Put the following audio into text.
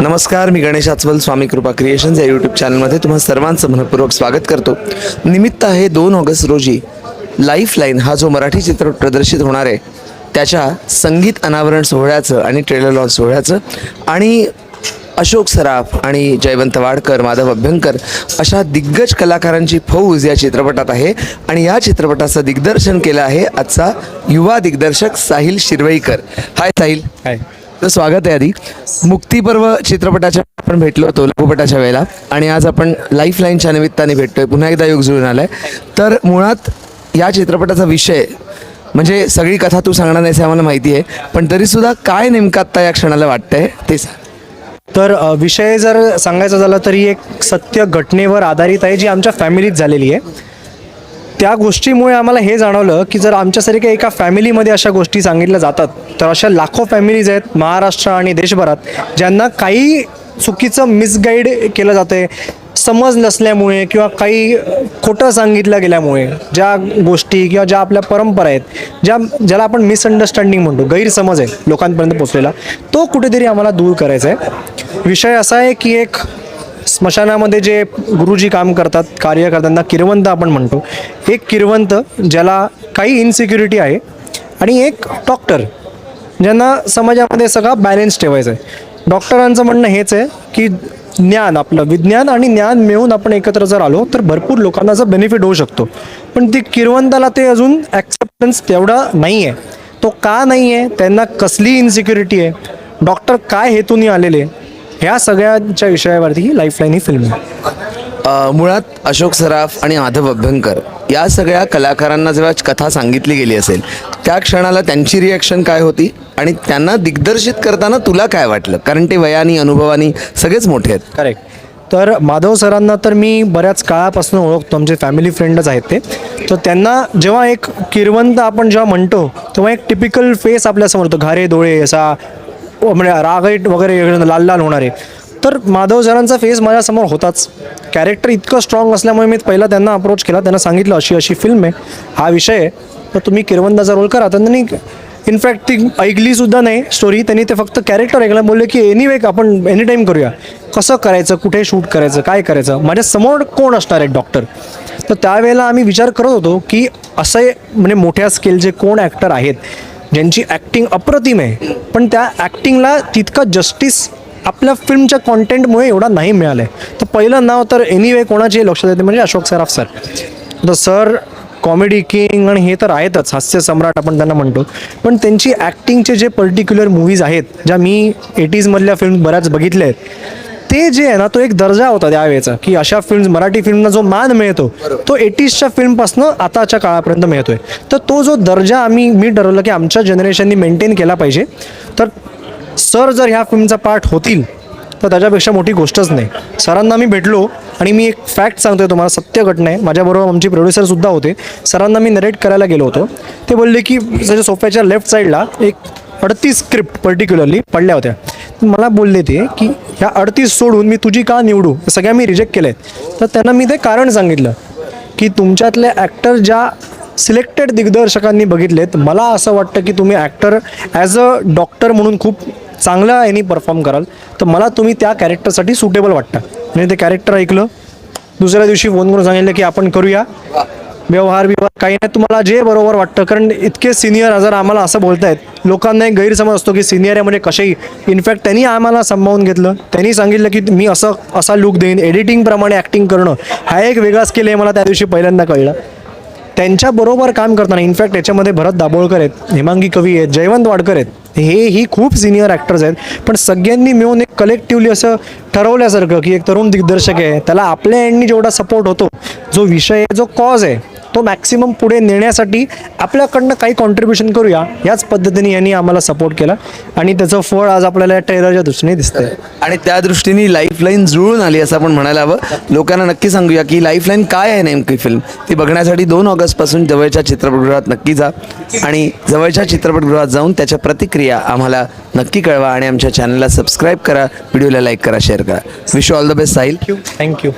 नमस्कार मी गणेश आचवल स्वामी कृपा क्रिएशन्स या यूट्यूब चॅनलमध्ये तुम्हा सर्वांचं मनपूर्वक स्वागत करतो. निमित्त आहे दोन ऑगस्ट रोजी लाईफ लाईन हा जो मराठी चित्रपट प्रदर्शित होणार आहे त्याच्या संगीत अनावरण सोहळ्याचं आणि ट्रेलर लॉन्च सोहळ्याचं आणि अशोक सराफ आणि जयवंत वाडकर माधव अभ्यंकर अशा दिग्गज कलाकारांची फौज या चित्रपटात आहे आणि या चित्रपटाचं दिग्दर्शन केलं आहे आजचा युवा दिग्दर्शक साहिल शिरवईकर हाय साहिल. हाय तर स्वागत आहे आधी. मुक्तीपर्व चित्रपटाच्या आपण भेटलो होतो लघुपटाच्या वेळेला. आणि आज आपण लाईफ लाईनच्या निमित्ताने भेटतोय. पुन्हा एकदा योग जुळून आलाय. तर मुळात या चित्रपटाचा विषय म्हणजे सगळी कथा तू सांगणार नाहीस आम्हाला माहिती आहे. पण तरीसुद्धा काय नेमकं आत्ता या क्षणाला वाटतंय ते सांग. तर विषय जर सांगायचा झाला तरी एक सत्य घटनेवर आधारित आहे जी आमच्या फॅमिलीत झालेली आहे. त्या गोष्टीमुळे आम्हाला हे जाणवलं की जर आमच्यासारख्या एका फॅमिलीमध्ये अशा गोष्टी सांगितल्या जातात तर अशा लाखो फॅमिलीज आहेत महाराष्ट्र आणि देशभरात ज्यांना काही चुकीचं मिसगाईड केलं जातं आहे समज नसल्यामुळे किंवा काही खोटं सांगितलं गेल्यामुळे ज्या गोष्टी किंवा ज्या आपल्या परंपरा आहेत ज्या ज्याला आपण मिसअंडरस्टँडिंग म्हणतो गैरसमज आहे लोकांपर्यंत पोचलेला तो कुठेतरी आम्हाला दूर करायचा आहे. विषय असा आहे की एक स्मशानामध्ये जे गुरुजी काम करतात कार्य करताना किरवंत आपण म्हणतो एक किरवंत ज्याला काही इन्सिक्युरिटी आहे आणि एक डॉक्टर ज्यांना समाजामध्ये सगळा बॅलेन्स ठेवायचा आहे डॉक्टरांचं म्हणणं हेच आहे की ज्ञान आपलं विज्ञान आणि ज्ञान मिळून आपण एकत्र जर आलो तर भरपूर लोकांना असं बेनिफिट होऊ शकतो. पण ती किरवंताला ते अजून ॲक्सेप्टन्स तेवढा नाही आहे तो का नाही आहे त्यांना कसली इन्सिक्युरिटी आहे? डॉक्टर काय हेतूने आलेले? ह्या सगळ्यांच्या विषयावरती ही लाईफलाईन ही फिल्म आहे. मुळात अशोक सराफ आणि माधव अभ्यंकर या सगळ्या कलाकारांना जेव्हा कथा सांगितली गेली असेल त्या क्षणाला त्यांची रिॲक्शन काय होती? आणि त्यांना दिग्दर्शित करताना तुला काय वाटलं? कारण ते वयानी अनुभवानी सगळेच मोठे आहेत. करेक्ट तर माधव सरांना तर मी बऱ्याच काळापासून ओळखतो. आमचे फॅमिली फ्रेंडच आहेत ते. तर त्यांना जेव्हा एक किरवंत आपण जेव्हा म्हणतो तेव्हा एक टिपिकल फेस आपल्यासमोर होतो घारे डोळे असा म्हणजे रागईट वगैरे लाल लाल होणारे. तर माधव सरांचा फेस माझ्यासमोर होताच. कॅरेक्टर इतकं स्ट्रॉंग असल्यामुळे मी पहिला त्यांना अप्रोच केला. त्यांना सांगितलं अशी अशी फिल्म आहे. हा विषय आहे. तर तुम्ही किरवंदाचा रोल करा. तर त्यांनी इनफॅक्ट ती ऐकलीसुद्धा नाही स्टोरी त्यांनी ते फक्त कॅरेक्टर ऐकलं बोलले की एनिवे आपण एनी टाईम करूया. कसं करायचं? कुठे शूट करायचं? काय करायचं? माझ्यासमोर कोण असणार आहे डॉक्टर तर त्यावेळेला आम्ही विचार करत होतो की असे म्हणजे मोठ्या स्केलचे कोण ॲक्टर आहेत ज्यांची ॲक्टिंग अप्रतिम आहे पण त्या ॲक्टिंगला तितका जस्टिस आपल्या फिल्मच्या कॉन्टेंटमुळे एवढा नाही मिळालं आहे तर पहिलं नाव तर एनिवे कोणाचे लक्षात येते म्हणजे अशोक सराफ सर. तर सर कॉमेडी किंग आणि हे तर आहेतच हास्य सम्राट आपण त्यांना म्हणतो. पण त्यांची ॲक्टिंगचे जे पर्टिक्युलर मूवीज आहेत ज्या मी एटीजमधल्या फिल्म बऱ्याच बघितल्या आहेत ते जे आहे ना तो एक दर्जा होता त्यावेळेचा की अशा फिल्म मराठी फिल्मना जो मान मिळतो तो एटीजच्या फिल्मपासनं आताच्या काळापर्यंत मिळतोय. तर तो जो दर्जा आम्ही मी ठरवलं की आमच्या जनरेशननी मेंटेन केला पाहिजे. तर सर जर ह्या फिल्मचा पार्ट होतील तर त्याच्यापेक्षा मोठी गोष्टच नाही. सरांना मी भेटलो आणि मी एक फॅक्ट सांगतोय तुम्हाला सत्य घटना आहे. माझ्याबरोबर आमचे प्रोड्युसरसुद्धा होते. सरांना मी नरेट करायला गेलो होतो. ते बोलले की त्याच्या सोफ्याच्या लेफ्ट साईडला एक अडतीस स्क्रिप्ट पर्टिक्युलरली पडल्या होत्या. मला बोलले ते की ह्या अडतीस सोडून मी तुझी का निवडू? सगळ्या मी रिजेक्ट केल्या. आहेत तर त्यांना मी ते कारण सांगितलं की तुमच्यातले ॲक्टर ज्या सिलेक्टेड दिग्दर्शकांनी बघितलेत मला असं वाटतं की तुम्ही ॲक्टर ॲज अ डॉक्टर म्हणून खूप चांगलं यांनी परफॉर्म कराल तर मला तुम्ही त्या कॅरेक्टरसाठी सुटेबल वाटता. म्हणजे ते कॅरेक्टर ऐकलं दुसऱ्या दिवशी फोन करून सांगितलं की आपण करूया. व्यवहार व्यवहार काही नाही तुम्हाला जे बरोबर वाटतं कारण इतके सिनियर जर आम्हाला असं बोलतायत. लोकांना एक गैरसमज असतो की सिनियर आहे म्हणजे कसेही इनफॅक्ट त्यांनी आम्हाला संभावून घेतलं. त्यांनी सांगितलं की मी असं असा लुक देईन. एडिटिंगप्रमाणे ॲक्टिंग करणं हा एक वेगळा स्किल आहे मला त्या दिवशी पहिल्यांदा कळलं. त्यांच्याबरोबर काम करताना इनफॅक्ट याच्यामध्ये भरत दाभोळकर आहेत हेमांगी कवी आहेत जयवंत वाडकर आहेत. हे ही खूप सिनियर ॲक्टर्स आहेत. पण सगळ्यांनी मिळून एक कलेक्टिवली असं ठरवल्यासारखं की एक तरुण दिग्दर्शक आहे त्याला आपल्या एंडनी जेवढा सपोर्ट होतो जो विषय आहे जो कॉज आहे तो मॅक्सिमम पुढे नेण्यासाठी आपल्याकडनं काही कॉन्ट्रीब्युशन करूया याच पद्धतीने यांनी आम्हाला सपोर्ट केला. आणि त्याचं फळ आज आपल्याला ट्रेलरच्या दृष्टीने दिसतंय. आणि त्या दृष्टीने लाईफलाईन जुळून आली असं आपण म्हणायला हवं. लोकांना नक्की सांगूया की लाईफलाईन काय आहे नेमकी फिल्म ती बघण्यासाठी दोन ऑगस्टपासून जवळच्या चित्रपटगृहात नक्की जा. आणि जवळच्या चित्रपटगृहात जाऊन त्याच्या प्रतिक्रिया आम्हाला नक्की कळवा आणि आमच्या चॅनलला सबस्क्राईब करा व्हिडिओला लाईक करा शेअर करा. Wish all the best Sahil thank you